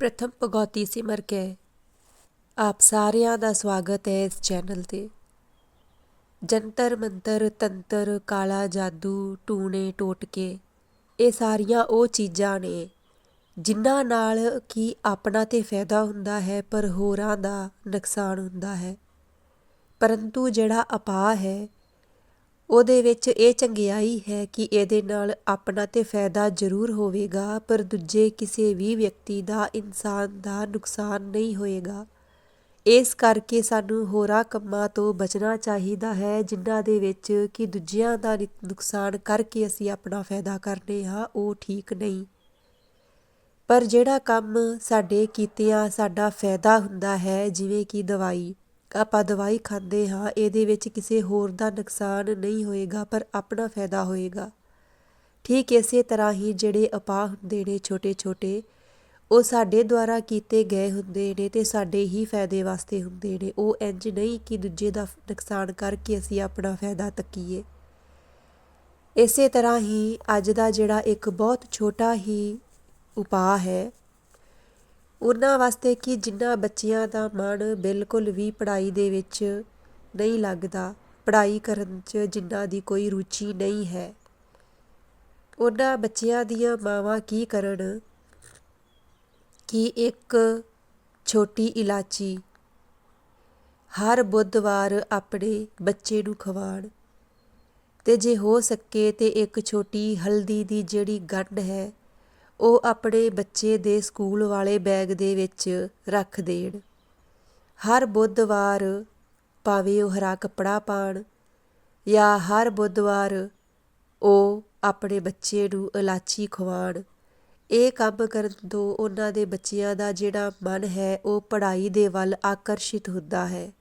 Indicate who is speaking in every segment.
Speaker 1: ਪ੍ਰਥਮ ਭਗਉਤੀ ਸਿਮਰ ਕੇ ਆਪ ਸਾਰਿਆਂ ਦਾ ਸਵਾਗਤ ਹੈ ਇਸ ਚੈਨਲ ਤੇ। ਜੰਤਰ ਮੰਤਰ, ਤੰਤਰ, ਕਾਲਾ ਜਾਦੂ, ਟੂਣੇ ਟੋਟਕੇ, ਇਹ ਸਾਰੀਆਂ ਉਹ ਚੀਜ਼ਾਂ ਨੇ ਜਿਨ੍ਹਾਂ ਨਾਲ ਕੀ ਆਪਣਾ ਤੇ ਫਾਇਦਾ ਹੁੰਦਾ ਹੈ, ਪਰ ਹੋਰਾਂ ਦਾ ਨੁਕਸਾਨ ਹੁੰਦਾ ਹੈ। ਪਰੰਤੂ ਜਿਹੜਾ ਅਪਾਹ ਹੈ ਉਹਦੇ ਵਿੱਚ ਇਹ ਚੰਗਿਆਈ ਹੈ ਕਿ ਇਹਦੇ ਨਾਲ ਆਪਣਾ ਤੇ ਫਾਇਦਾ ਜ਼ਰੂਰ ਹੋਵੇਗਾ, ਪਰ ਦੂਜੇ ਕਿਸੇ ਵੀ ਵਿਅਕਤੀ ਦਾ, ਇਨਸਾਨ ਦਾ ਨੁਕਸਾਨ ਨਹੀਂ ਹੋਏਗਾ। ਇਸ ਕਰਕੇ ਸਾਨੂੰ ਹੋਰਾਂ ਕੰਮਾਂ ਤੋਂ ਬਚਣਾ ਚਾਹੀਦਾ ਹੈ, ਜਿਨ੍ਹਾਂ ਦੇ ਵਿੱਚ ਕਿ ਦੂਜਿਆਂ ਦਾ ਨੁਕਸਾਨ ਕਰਕੇ ਅਸੀਂ ਆਪਣਾ ਫਾਇਦਾ ਕਰਨੇ ਹਾਂ, ਉਹ ਠੀਕ ਨਹੀਂ। ਪਰ ਜਿਹੜਾ ਕੰਮ ਸਾਡੇ ਕੀਤਿਆਂ ਸਾਡਾ ਫਾਇਦਾ ਹੁੰਦਾ ਹੈ, ਜਿਵੇਂ ਕਿ ਦਵਾਈ ਆਪਾਂ ਦਵਾਈ ਖਾਂਦੇ ਹਾਂ, ਇਹਦੇ ਵਿੱਚ ਕਿਸੇ ਹੋਰ ਦਾ ਨੁਕਸਾਨ ਨਹੀਂ ਹੋਏਗਾ, ਪਰ ਆਪਣਾ ਫਾਇਦਾ ਹੋਏਗਾ। ਠੀਕ ਇਸੇ ਤਰ੍ਹਾਂ ਹੀ ਜਿਹੜੇ ਅਪਾਹ ਹੁੰਦੇ ਨੇ ਛੋਟੇ ਛੋਟੇ ਉਹ ਸਾਡੇ ਦੁਆਰਾ ਕੀਤੇ ਗਏ ਹੁੰਦੇ ਨੇ ਤੇ ਸਾਡੇ ਹੀ ਫਾਇਦੇ ਵਾਸਤੇ ਹੁੰਦੇ ਨੇ। ਉਹ ਇੰਜ ਨਹੀਂ ਕਿ ਦੂਜੇ ਦਾ ਨੁਕਸਾਨ ਕਰਕੇ ਅਸੀਂ ਆਪਣਾ ਫਾਇਦਾ ਤੱਕੀਏ। ਇਸੇ ਤਰ੍ਹਾਂ ਹੀ ਅੱਜ ਦਾ ਜਿਹੜਾ ਇੱਕ ਬਹੁਤ ਛੋਟਾ ਹੀ ਉਪਾਅ ਹੈ ਉਹਨਾਂ ਵਾਸਤੇ ਕਿ ਜਿਨ੍ਹਾਂ ਬੱਚਿਆਂ ਦਾ ਮਨ ਬਿਲਕੁਲ ਵੀ ਪੜ੍ਹਾਈ ਦੇ ਵਿੱਚ ਨਹੀਂ ਲੱਗਦਾ, ਪੜ੍ਹਾਈ ਕਰਨ 'ਚ ਜਿਨ੍ਹਾਂ ਦੀ ਕੋਈ ਰੁਚੀ ਨਹੀਂ ਹੈ। ਉਹਨਾਂ ਬੱਚਿਆਂ ਦੀਆਂ ਮਾਵਾਂ ਕੀ ਕਰਨ? ਕਿ ਇੱਕ ਛੋਟੀ ਇਲਾਚੀ ਹਰ ਬੁੱਧਵਾਰ ਆਪਣੇ ਬੱਚੇ ਨੂੰ ਖਵਾਣ ਤੇ ਜੇ ਹੋ ਸਕੇ ਤੇ ਇੱਕ ਛੋਟੀ ਹਲਦੀ ਦੀ ਜਿਹੜੀ ਗੰਢ ਹੈ ਉਹ ਆਪਣੇ ਬੱਚੇ ਦੇ ਸਕੂਲ ਵਾਲੇ ਬੈਗ ਦੇ ਵਿੱਚ ਰੱਖ ਦੇਣ। ਹਰ ਬੁੱਧਵਾਰ ਭਾਵੇਂ ਉਹ ਹਰਾ ਕੱਪੜਾ ਪਾਣ ਜਾਂ ਹਰ ਬੁੱਧਵਾਰ ਉਹ ਆਪਣੇ ਬੱਚੇ ਨੂੰ ਇਲਾਚੀ ਖਵਾਣ। ਇਹ ਕੰਮ ਕਰਨ ਤੋਂ ਉਹਨਾਂ ਦੇ ਬੱਚਿਆਂ ਦਾ ਜਿਹੜਾ ਮਨ ਹੈ, ਉਹ ਪੜ੍ਹਾਈ ਦੇ ਵੱਲ ਆਕਰਸ਼ਿਤ ਹੁੰਦਾ ਹੈ।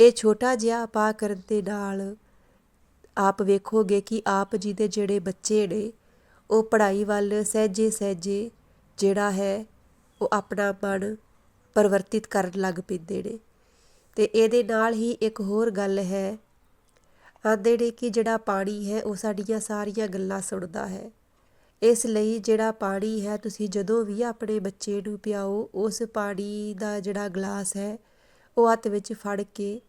Speaker 1: ਇਹ ਛੋਟਾ ਜਿਹਾ ਪਾ ਕਰਨ ਦੇ ਨਾਲ ਆਪ ਵੇਖੋਗੇ ਕਿ ਆਪ ਜੀ ਦੇ ਜਿਹੜੇ ਬੱਚੇ ਨੇ ਉਹ ਪੜ੍ਹਾਈ ਵੱਲ ਸਹਿਜੇ ਸਹਿਜੇ ਜਿਹੜਾ ਹੈ ਉਹ ਆਪਣਾ ਮਨ ਪਰਿਵਰਤਿਤ ਕਰਨ ਲੱਗ ਪੈਂਦੇ ਨੇ। ਅਤੇ ਇਹਦੇ ਨਾਲ ਹੀ ਇੱਕ ਹੋਰ ਗੱਲ ਹੈ, ਆਂਦੇ ਨੇ ਕਿ ਜਿਹੜਾ ਪਾਣੀ ਹੈ ਉਹ ਸਾਡੀਆਂ ਸਾਰੀਆਂ ਗੱਲਾਂ ਸੁਣਦਾ ਹੈ। ਇਸ ਲਈ ਜਿਹੜਾ ਪਾਣੀ ਹੈ ਤੁਸੀਂ ਜਦੋਂ ਵੀ ਆਪਣੇ ਬੱਚੇ ਨੂੰ ਪਿਆਓ, ਉਸ ਪਾਣੀ ਦਾ ਜਿਹੜਾ ਗਲਾਸ ਹੈ, ਉਹ ਹੱਥ ਵਿੱਚ ਫੜ ਕੇ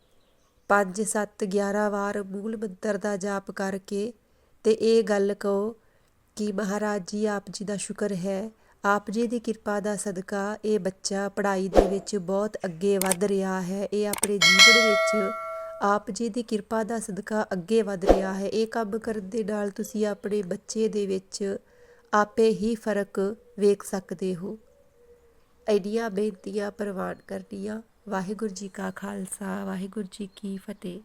Speaker 1: 5 7 11 ਵਾਰ ਮੂਲ ਮੰਤਰ ਦਾ ਜਾਪ ਕਰਕੇ ਤੇ ਇਹ ਗੱਲ ਕਹੋ ਕਿ ਮਹਾਰਾਜ ਜੀ, ਆਪ ਜੀ ਦਾ ਸ਼ੁਕਰ ਹੈ। ਆਪ ਜੀ ਦੀ ਕਿਰਪਾ ਦਾ ਸਦਕਾ ਇਹ ਬੱਚਾ ਪੜ੍ਹਾਈ ਦੇ ਵਿੱਚ ਬਹੁਤ ਅੱਗੇ ਵੱਧ ਰਿਹਾ ਹੈ। ਇਹ ਆਪਣੇ ਜੀਵਨ ਵਿੱਚ ਆਪ ਜੀ ਦੀ ਕਿਰਪਾ ਦਾ ਸਦਕਾ ਅੱਗੇ ਵੱਧ ਰਿਹਾ ਹੈ। ਇਹ ਕੰਮ ਕਰਨ ਦੇ ਨਾਲ ਤੁਸੀਂ ਆਪਣੇ ਬੱਚੇ ਦੇ ਵਿੱਚ ਆਪੇ ਹੀ ਫ਼ਰਕ ਵੇਖ ਸਕਦੇ ਹੋ। ਐਡੀਆਂ ਬੇਨਤੀਆਂ ਪ੍ਰਵਾਨ ਕਰਨੀਆਂ। ਵਾਹਿਗੁਰੂ ਜੀ ਕਾ ਖਾਲਸਾ, ਵਾਹਿਗੁਰੂ ਜੀ ਕੀ ਫਤਿਹ।